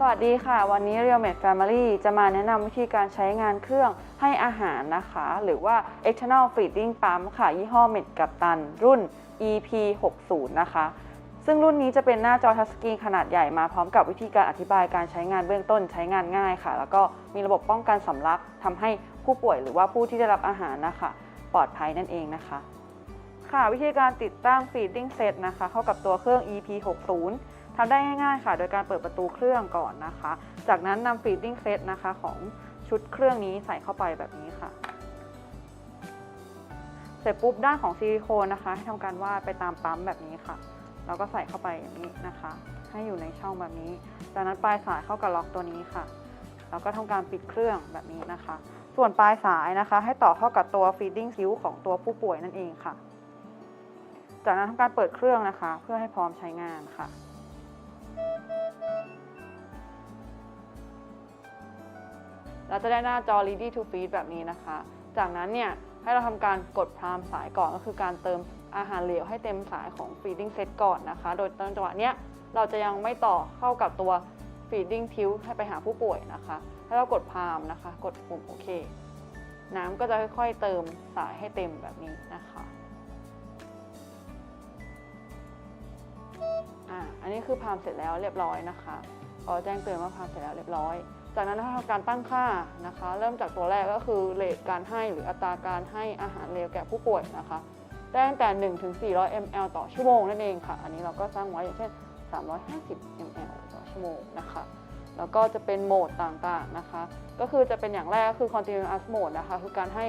สวัสดีค่ะ วันนี้ Real Med Family จะมาแนะนำวิธีการใช้งานเครื่องให้อาหารนะคะ หรือว่า External Feeding Pump ค่ะ ยี่ห้อเมดกับตัน รุ่น EP 6 0นะคะ ซึ่งรุ่นนี้จะเป็นหน้าจอทัชสกรีนขนาดใหญ่มาพร้อมกับวิธีการอธิบายการใช้งานเบื้องต้นใช้งานง่ายค่ะ แล้วก็มีระบบป้องกันสำลักทำให้ผู้ป่วยหรือว่าผู้ที่ได้รับอาหารนะคะ ปลอดภัยนั่นเองนะคะ ค่ะวิธีการติดตั้ง feeding set นะคะ เข้ากับตัวเครื่อง EP 6 0 ทำได้ง่ายๆค่ะ โดยการเปิดประตูเครื่องก่อนนะคะ จากนั้นนำ feeding set นะคะของชุดเครื่องนี้ใส่เข้าไปแบบนี้ค่ะ เสร็จปุ๊บด้านของซิลิโคนนะคะ ให้ทำการวาดไปตามปั๊มแบบนี้ค่ะ แล้วก็ใส่เข้าไปอย่างนี้นะคะ ให้อยู่ในช่องแบบนี้ จากนั้นปลายสายเข้ากับล็อกตัวนี้ค่ะ แล้วก็ทำการปิดเครื่องแบบนี้นะคะ ส่วนปลายสายนะคะ ให้ต่อเข้ากับตัว feeding tube ของตัวผู้ป่วยนั่นเองค่ะ จากนั้นทำการเปิดเครื่องนะคะ เพื่อให้พร้อมใช้งานค่ะ เราจะได้หน้าจอ ready to feed แบบนี้นะคะ จากนั้นเนี่ยให้เราทำการกดพรามสายก่อนก็คือการเติมอาหารเหลวให้เต็มสายของ feeding set ก่อนนะคะ โดยตอนจังหวะเนี้ยเราจะยังไม่ต่อเข้ากับตัว feeding tube ให้ไปหาผู้ป่วยนะคะ ให้เรากดพรามนะคะ กดปุ่มโอเค น้ำก็จะค่อยๆเติมสายให้เต็มแบบนี้นะคะ อ่าอันนี้คือพามเสร็จแล้วเรียบร้อยนะคะก็แจ้งเตือนว่าพามเสร็จแล้วเรียบร้อย จากนั้นเราทำการตั้งค่านะคะ เริ่มจากตัวแรกก็คือเรทการให้หรืออัตราการให้อาหารเลวแก่ผู้ป่วยนะคะได้ตั้งแต่ 1 ถึง 400 ml ต่อชั่วโมงนั่นเองค่ะ อันนี้เราก็สร้างไว้อย่างเช่น 350 ml ต่อชั่วโมงนะคะ แล้วก็จะเป็นโหมดต่างๆนะคะ ก็คือจะเป็นอย่างแรกก็คือ continuous mode นะคะ คือการให้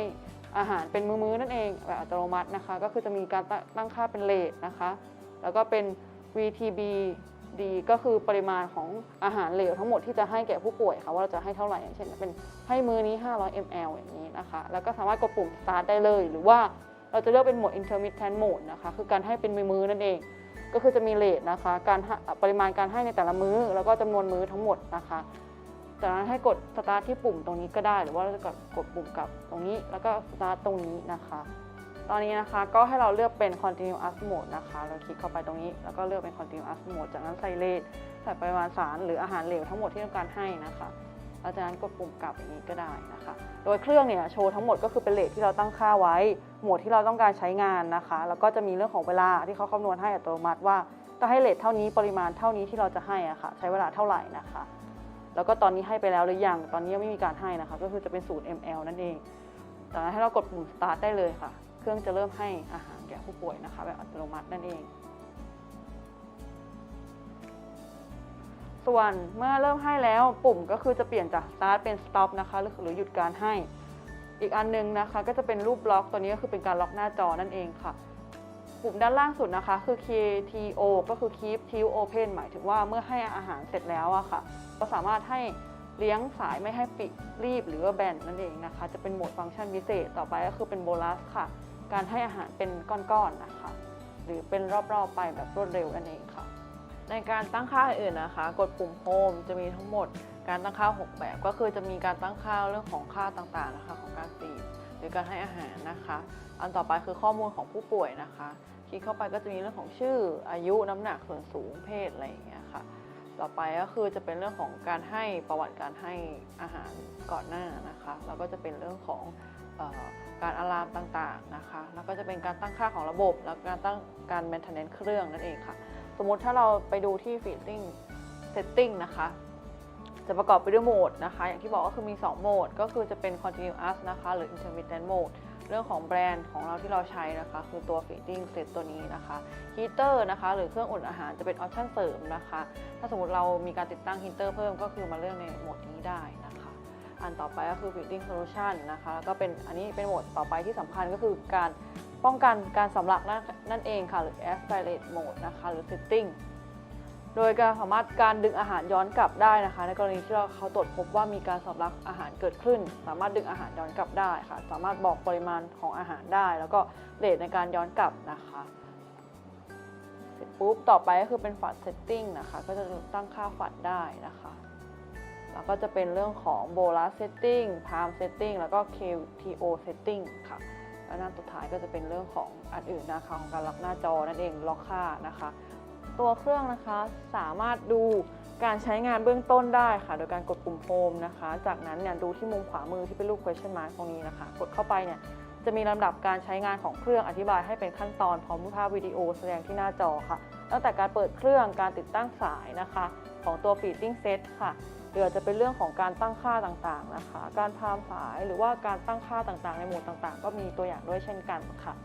อาหารเป็นมือๆนั่นเองแบบอัตโนมัตินะคะ ก็คือจะมีการตั้งค่าเป็นเรทนะคะ แล้วก็เป็น VTB ดีก็คือปริมาณของอาหารเหลวทั้งหมดที่จะให้แก่ผู้ป่วยค่ะว่าเราจะให้เท่าไหร่อย่างเช่น เป็นให้มือนี้ 500 ml อย่างนี้นะคะ แล้วก็สามารถกดปุ่ม start ได้เลย หรือว่าเราจะเลือกเป็นโหมด intermittent mode นะคะคือการให้เป็นมือๆนั่นเอง ก็คือจะมีเลทนะคะ การให้ปริมาณการให้ในแต่ละมื้อ แล้วก็จำนวนมื้อทั้งหมดนะคะจากนั้นให้กด start ที่ปุ่มตรงนี้ก็ได้ หรือว่าเราจะกดกดปุ่มกับตรงนี้แล้วก็ start ตรงนี้นะคะ ตอนนี้นะคะก็ให้เราเลือกเป็น continuous mode นะคะ เราคลิกเข้าไปตรงนี้ แล้วก็เลือกเป็น continuous mode จากนั้นใส่เลทใส่ปริมาณสารหรืออาหารเหลวทั้งหมดที่ต้องการให้นะคะแล้วจากนั้นกดปุ่มกลับอย่างนี้ก็ได้นะคะ โดยเครื่องเนี่ยโชว์ทั้งหมดก็คือเป็นเลทที่เราตั้งค่าไว้ โหมดที่เราต้องการใช้งานนะคะ แล้วก็จะมีเรื่องของเวลาที่เขาคำนวณให้อัตโนมัติว่าถ้าให้เลทเท่านี้ปริมาณเท่านี้ที่เราจะให้อะค่ะ ใช้เวลาเท่าไหร่นะคะ แล้วก็ตอนนี้ให้ไปแล้วหรือยัง ตอนนี้ยังไม่มีการให้นะคะ ก็คือจะเป็น0 ml นั่นเองจากนั้นให้เรากดปุ่ม start ได้เลยค่ะ รื่องจะเริ่มให้อาหารแก่ผู้ป่วยนะคะ แบบอัตโนมัตินั่นเอง ส่วนเมื่อเริ่มให้แล้วปุ่มก็คือจะเปลี่ยนจาก start เป็น stop นะคะหรือหรือหยุดการให้ อีกอันนึงนะคะ ก็จะเป็นรูปล็อกตัวนี้ก็คือเป็นการล็อกหน้าจอนั่นเองค่ะ ปุ่มด้านล่างสุดนะคะ คือ KTO ก็คือ keep till open หมายถึงว่าเมื่อให้อาหารเสร็จแล้วอะค่ะ ก็สามารถให้เลี้ยงสายไม่ให้ปิดรีบหรือว่าแบนนั่นเองนะคะ จะเป็นโหมดฟังก์ชันพิเศษต่อไปก็คือเป็นโบลัสค่ะ การให้อาหารเป็นก้อนๆนะคะ หรือเป็นรอบๆไปแบบรวดเร็วนั่นเองค่ะ ในการตั้งค่าอื่นนะคะ กดปุ่ม Home จะมีทั้งหมดการตั้งค่า 6 แบบก็คือจะมีการตั้งค่าเรื่องของค่าต่างๆนะคะของการฟีดหรือการให้อาหารนะคะ อันต่อไปคือข้อมูลของผู้ป่วยนะคะ คลิกเข้าไปก็จะมีเรื่องของชื่ออายุน้ำหนักส่วนสูงเพศอะไรอย่างเงี้ยค่ะ ต่อไปก็คือจะเป็นเรื่องของการให้ประวัติการให้อาหารก่อนหน้านะคะแล้วก็จะเป็นเรื่องของออการอะลามต่างๆนะคะ แล้วก็จะเป็นการตั้งค่าของระบบ แล้วการตั้งการ maintenance เครื่องนั่นเองค่ะ สมมุติถ้าเราไปดูที่ feeding setting นะคะจะประกอบไปด้วยโหมดนะคะ อย่างที่บอกก็คือมี 2 โหมด ก็คือจะเป็น continuous นะคะ หรือ intermittent mode เรื่องของแบรนด์ของเราที่เราใช้นะคะ คือตัว feeding set ตัวนี้นะคะ heater นะคะหรือเครื่องอุ่นอาหารจะเป็นออปชั่นเสริมนะคะ ถ้าสมมติเรามีการติดตั้ง heater เพิ่มก็คือมาเลือกในโหมดนี้ได้นะคะ อันต่อไปก็คือ feeding solution นะคะแล้วก็เป็นอันนี้เป็นโหมดต่อไปที่สำคัญก็คือการป้องกันการสำลักนั่นนั่นเองค่ะหรือ aspirate mode นะคะหรือ setting โดยการสามารถการดึงอาหารย้อนกลับได้นะคะ ในกรณีที่เราเขาตรวจพบว่ามีการสำลักอาหารเกิดขึ้น สามารถดึงอาหารย้อนกลับได้ค่ะ สามารถบอกปริมาณของอาหารได้ แล้วก็เรทในการย้อนกลับนะคะเสร็จปุ๊บต่อไปก็คือเป็นฝัดเซตติ้งนะคะ ก็จะตั้งค่าฝัดได้นะคะ แล้วก็จะเป็นเรื่องของโบลัสเซตติ้งพามเซตติ้งแล้วก็ KTO setting ค่ะ แล้วหน้าสุดท้ายก็จะเป็นเรื่องของอันอื่นนะคะของการล็อกหน้าจอนั่นเองล็อกค่านะคะ ตัวเครื่องนะคะ สามารถดูการใช้งานเบื้องต้นได้ค่ะ โดยการกดปุ่มโฮมนะคะ จากนั้นเนี่ยดูที่มุมขวามือที่เป็นรูป question mark ตรงนี้นะคะ กดเข้าไปเนี่ยจะมีลำดับการใช้งานของเครื่องอธิบายให้เป็นขั้นตอนพร้อมรูปภาพวิดีโอแสดงที่หน้าจอค่ะ ตั้งแต่การเปิดเครื่องการติดตั้งสายนะคะ ของตัว feeding set ค่ะหรืออาจจะเป็นเรื่องของการตั้งค่าต่างๆนะคะ การพามสายหรือว่าการตั้งค่าต่างๆ ในโหมดต่างๆ ก็มีตัวอย่างด้วยเช่นกันค่ะ